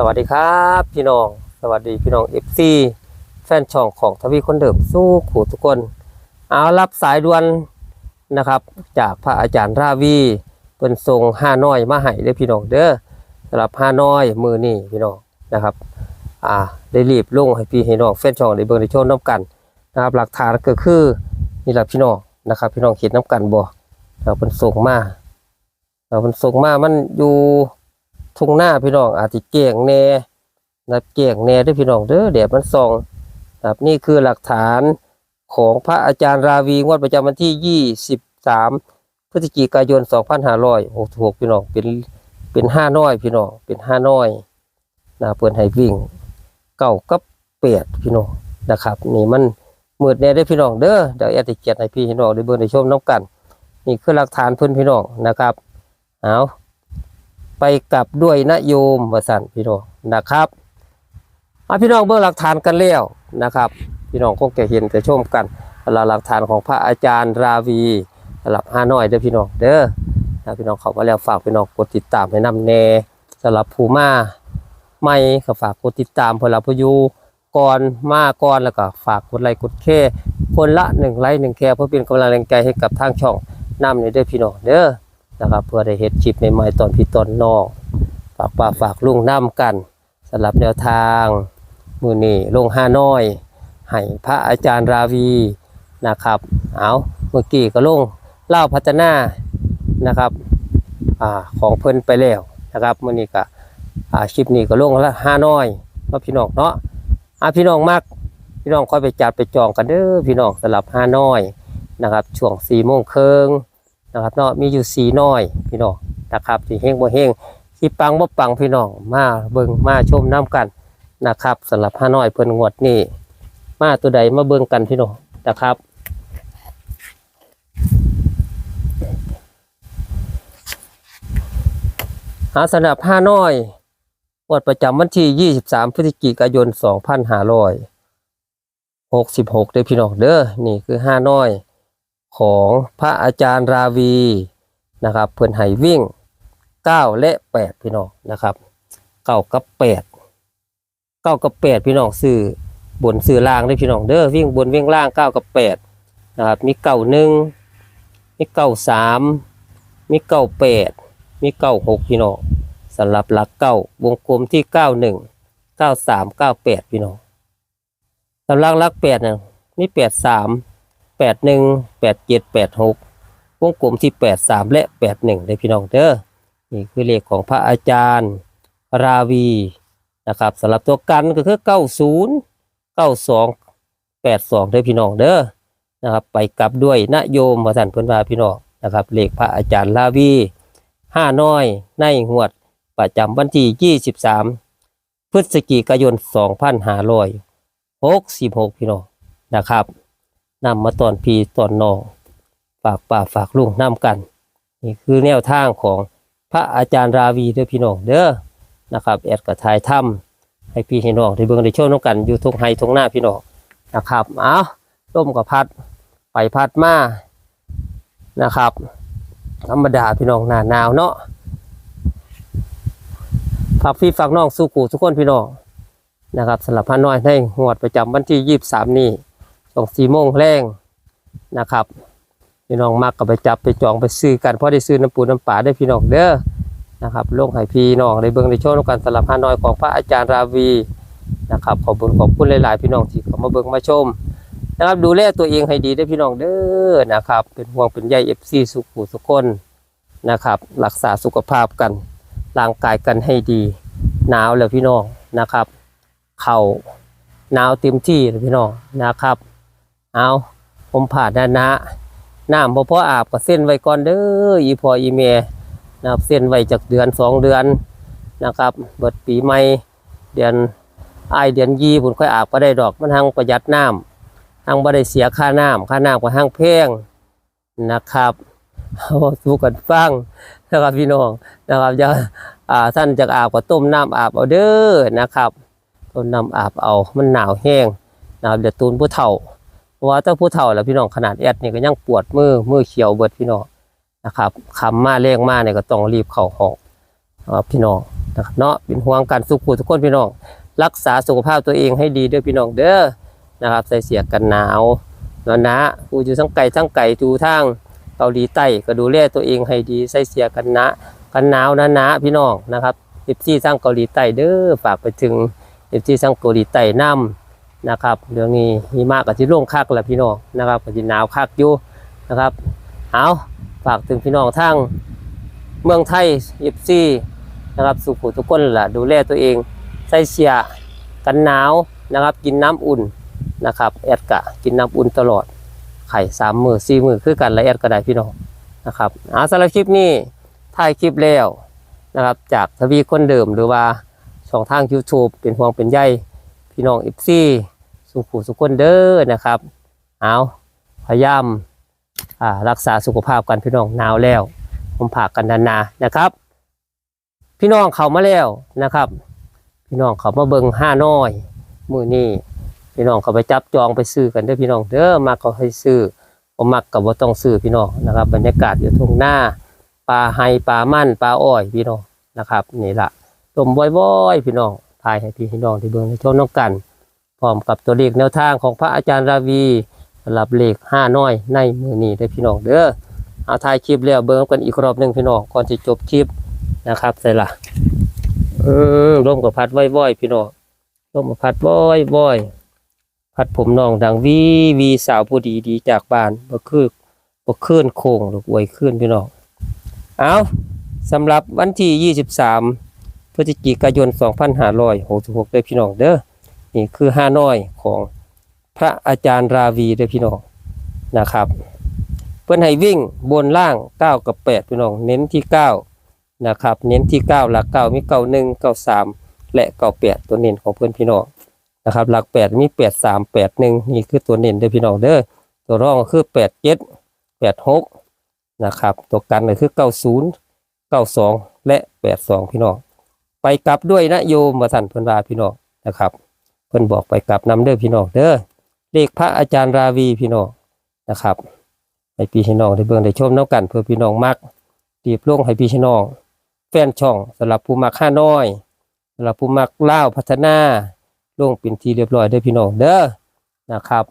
สวัสดีครับพี่น้อง สวัสดีพี่น้องเอฟซีแฟนช่องของทวีคนเดิมสู้ขู่ทุกคน เอารับสายด่วนนะครับ จากพระอาจารย์ราวีเป็นทรงห้าน้อยมาให้เด้พี่น้องเด้อสำหรับห้าน้อยมือนี่พี่น้องนะครับ อ่าได้รีบลงให้พี่ให้น้องแฟนช่องได้เบิ่งได้ชมน้ำกันนะครับ หลักฐานก็คือนี่แหละพี่น้องนะครับ พี่น้องเห็นน้ำกันบ่เราเป็นส่งมาเราเป็นส่งมามันอยู่ ทุ่งหน้าพี่น้องอาจจะเกี่ยงแน่นับเกี่ยงแน่ด้วยพี่น้องเด้อแดดมันส่องครับนี่คือหลักฐานของพระอาจารย์ราวีงวดประจำวันที่ 23 พฤศจิกายน 2566 พี่น้องเป็นเป็นห้าน้อยพี่น้องเป็นห้าน้อยนะเปิดให้วิ่งเก้ากับเปียดพี่น้องนะครับ นี่มันมืดแน่ได้อพี่น้องเด้อเดี๋ยวแอดจะเกียรติให้พี่น้องได้เบิ่งได้ชมน้ำกัน นี่คือหลักฐานเพิ่นพี่น้องนะครับเอา ไปกลับด้วยนโยมวสันพี่น้องนะครับอาพี่น้องเบื้องหลักฐานกันแล้วนะครับ พี่น้องคงจะเห็นจะชมกันหรับหลักฐานของพระอาจารย์ราวีสำหรับห้าน้อยเด้อพี่น้องเด้อนะพี่น้องเขามาแล้วฝากพี่น้องกดติดตามให้นำแน่สำหรับผู้มาไม่ก็ฝากกดติดตามพื่อรับพยูก่อนมาก่อนแล้วก็ฝากกดไลค์กดแค่คนละหนึ่งไลค์หนึ่งแค่เพื่อเป็นกำลังแรงใจให้กับทางช่องนำในเด้อพี่น้องเด้อ นะครับ เพื่อได้เห็ดคลิปใหม่ๆตอนพี่ตอนนอกฝากป่าฝากลุงน้ำกันสำหรับแนวทางมือนี่ลงห้าน้อยให้พระอาจารย์ราวีนะครับเอาเมื่อกี้ก็ลงเล่าพัฒนานะครับอ่าของเพิ่นไปแล้วนะครับมื่อนี้ก็คลิปนี้ก็ลงละห้าน้อยเนาะพี่น้องเนาะอ่าพี่น้องมักพี่น้องค่อยไปจัดไปจองกันเด้อพี่น้องสำหรับห้าน้อยนะครับช่วงสี่โมงครึ่ง นะครับเนาะมีอยู่สีน้อยพี่น้องนะครับที่เฮงบ่เฮงที่ปังบ่ปังพี่น้องมาเบิ่งมาชมน้ำกันนะครับสำหรับห้าน้อยเพิ่นงวดนี้มาตัวใดมาเบิ่งกันพี่น้องนะครับหาสำหรับห้าน้อยงวดประจำวันที่ 23 พฤศจิกายน 2566เด้อพี่น้องเด้อนี่คือห้าน้อย ของพระอาจารย์ราวีนะครับเพื่อนให้วิ่ง 9 และ 8 พี่น้องนะครับ9กับ8 9กับ 8 พี่น้องซื้อบนซื้อล่างได้พี่น้องเด้อวิ่งบนวิ่งล่าง 9 กับ 8 นะครับ มี9 1มี9 3มี9 8มี9 6พี่น้องสำหรับหลัก9วงกลมที่91 93 98พี่น้องสำหรับหลัก8เนี่ยมี83 แปดหนึ่งแปดเจ็ดแปดหกวงกลมที่แปดสามและแปดหนึ่งได้พี่น้องเด้อนี่คือเลขของพระอาจารย์ ราวีนะครับสำหรับตัวกันก็คือเก้าศูนย์เก้าสองแปดสองได้พี่น้องเด้อนะครับไปกลับด้วยนโยมพระสันเพิ่นว่าพี่น้องนะครับเลขพระอาจารย์ราวีห้าน้อยในหวดประจำวันที่ยี่สิบสามพฤศจิกายนสองพันห้าร้อยหกสิบหกพี่น้องนะครับ นำมาตอนพีตอนนองฝากป่าฝากลุงนำกัน นี่คือแนวทางของพระอาจารย์ราวีเด้อพี่น้องเด้อนะครับแอดกระทายถ้ำให้พี่ให้น้องได้เบิ่งได้ชมน้ำกันอยู่ทุกไฮทุกหน้าพี่น้องนะครับเอาร่มกับพัดไปพัดมานะครับ ธรรมดาพี่น้องหนาหนาวเนาะฝากพี่ฝากน้องสู้กูทุกคนพี่น้องนะครับสำหรับพระน้อยในงวดประจำวันที่ยี่สามนี้ สองสี่โมงแรงนะครับพี่น้องมักก็ไปจับไปจองไปซื้อกันเพราะได้ซื้อน้ำปูน้ำปลาได้พี่น้องเด้อนะครับลงให้พี่น้องได้เบิ่งได้โชว์กันสำหรับฮานอยของพระอาจารย์ราวีนะครับขอบคุณขอบคุณหลาย ๆ พี่น้องที่เข้ามาเบิ่งมาชมนะครับดูแลตัวเองให้ดีได้พี่น้องเด้อนะครับ เป็นห่วงเป็นใยเอฟซีสุขุสุขคนนะครับรักษาสุขภาพกันร่างกายกันให้ดี หนาวแล้วพี่น้องนะครับ เข่าหนาวเต็มที่เลยพี่น้องนะครับ เอาผมผ่านนะนะน้ำพอพออาบก็เส้นไว้ก่อนเด้ออีพออีเมนะครับเส้นไว้จากเดือนสองเดือนนะครับเบิดปีใหม่เดือนไอเดือนยีผมค่อยอาบก็ได้ดอกมันหังประหยัดน้ำหังบ่ได้เสียค่าน้ำค่าน้ำก็หังแพงนะครับเอาสู้กันฟังนะครับพี่น้องนะครับจะอ่าท่านจะอาบก็ต้มน้ำอาบเอาเด้อนะครับต้มน้ำอาบเอามันหนาวแห้งนะครับเดี๋ยวตูนผู้เฒ่า เพราะว่าถ้าผู้เฒ่าแล้วพี่น้องขนาดแอดนี่ก็ยังปวดมือมือเขียวเบิดพี่น้องนะครับคำมาเร่งมาเนี่ยก็ต้องรีบเข้าห้องพี่น้องนะครับเนาะเป็นห่วงกันสุขุทุกคนพี่น้อง รักษาสุขภาพตัวเองให้ดีเด้อพี่น้องเด้อนะครับใส่เสียกันหนาวนาะนะผู้อยู่ทั้งไก่ทั้งไก่จูทางเกาหลีใต้ก็ดูแลตัวเองให้ดีใส่เสียกันนะกันหนาวนะนะพี่น้องนะครับเอฟซีทั้งเกาหลีใต้เด้อฝากไปถึงเอฟซีทั้งเกาหลีใต้นํ นะครับเรื่องนี้มีมากกับที่ร่วงคักแหละพี่น้องนะครับก็จะหนาวคักอยู่นะครับเอาฝากถึงพี่น้องทั้งเมืองไทยเอฟซีนะครับสุขุทุกคนล่ะดูแลตัวเองใส่เสียกันหนาวนะครับ กินน้ำอุ่นนะครับแอดกะกินน้ำอุ่นตลอดไข่สามมือสี่มือคือกันและแอดก็ได้พี่น้องนะครับอาสำหรับคลิปนี้ถ่ายคลิปแล้วนะครับจากทวีคนเดิมหรือว่าช่องทาง YouTube เป็นห่วงเป็นใย พี่น้องอิฟซี่สุขุสุขคนเด้อนะครับเอาพยายามอ่ารักษาสุขภาพกันพี่น้องหนาวแล้ว ผมผากกันนานๆนะครับ พี่น้องเขามาแล้วนะครับ พี่น้องเขามาเบิงห้าน้อยมือนี้พี่น้องเขาไปจับจองไปซื้อกันเด้อพี่น้องเด้อมักก็ให้ซื้อบ่มักก็บ่ต้องซื้อพี่น้องนะครับ บรรยากาศอยู่ทุ่งหน้าปลาไฮปลามั่นปลาอ้อยพี่น้องนะครับนี่ล่ะลมบ่อยๆพี่น้องายให้พี่น้องที่เบิ่งในช่วงน้องกันพร้อมกับตัวเลขแนวทางของพระอาจารย์ราวีสำหรับเลขห้าน้อยในมือนี้เด้พี่น้องเด้อเอาถ่ายคลิปแล้วเบิ่งกันอีกรอบหนึ่งพี่น้องก่อนจะจบคลิปนะครับใส่ละเออลมกับพัดว่อยๆพี่น้องลมกับพัดว่อยๆพัดผมน้องดังวีวีสาวผู้ดีดีจากบ้านบ่คือบ่คืนโค้งหรืออวยขึ้นพี่น้องเอาสำหรับวันที่23 พฤศจิกายน 2566เด้อพี่น้องเด้อนี่คือห้าน้อยของพระอาจารย์ราวีเด้อพี่น้องนะครับ เพิ่อนให้วิ่งบนล่าง 9 กับ 8 พี่น้องเน้นที่ 9 นะครับ เน้นที่ 9 หลัก 9 มี91 93 และ 98 ตัวเน้นของเพื่อนพี่น้องนะครับ หลัก 8 มี 83 81 นี่คือตัวเน้นเด้อพี่น้องเด้อตัวรองคือ 87 86 นะครับ ตัวกันก็คือ 90 92 และ 82 พี่น้อง ไปกลับด้วยนะโยมมาสั่นเพิ่นว่าพี่น้องนะครับ เพิ่นบอกไปกลับนำเด้อพี่น้องเด้อเลขพระอาจารย์ราวีพี่น้องนะครับให้พี่น้องได้เบิ่งได้ชมน้ำกันเพื่อพี่น้องมักรีบลงให้พี่น้องแฟนช่องสำหรับผู้มักค่าน้อยสำหรับผู้มักเล่าพัฒนาลงเป็นทีเรียบร้อยเด้อพี่น้องเด้อนะครับ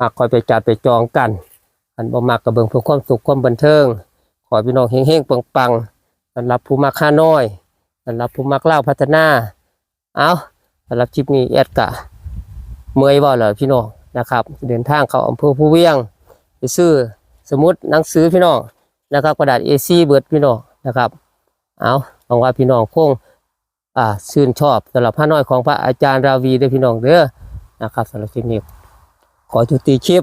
มักคอยไปจัดไปจองกัน อันบ่มักกระเบิงเพื่อความสุขความบันเทิง ขอพี่น้องเฮงๆปังๆสำหรับผู้มักค่าน้อย สำหรับผู้มักเล่าพัฒนา เอาสำหรับคลิปนี้แอดกะเมยบ่เหรอพี่น้องนะครับ เดินทางเข้าอำเภอผู้เวียงไปซื้อสมุดหนังสือพี่น้องนะครับกระดาษ A4 เบิดพี่น้องนะครับ เอาหวังว่าพี่น้องคงอ่าชื่นชอบสำหรับพระน้อยของพระอาจารย์ราวีเด้วยพี่น้องเด้อนะครับสำหรับคลิปนี้ขอจุติคลิป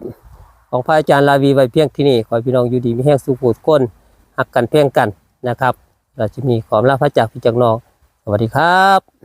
ของพระอาจารย์ราวีไว้เพียงที่นี่ขอพี่น้องอยู่ดีมีแห้งสุขูดก้นหักกันเพียงกันนะครับ ราจะมีขอมลาพระจากพี่จากน้อง สวัสดีครับ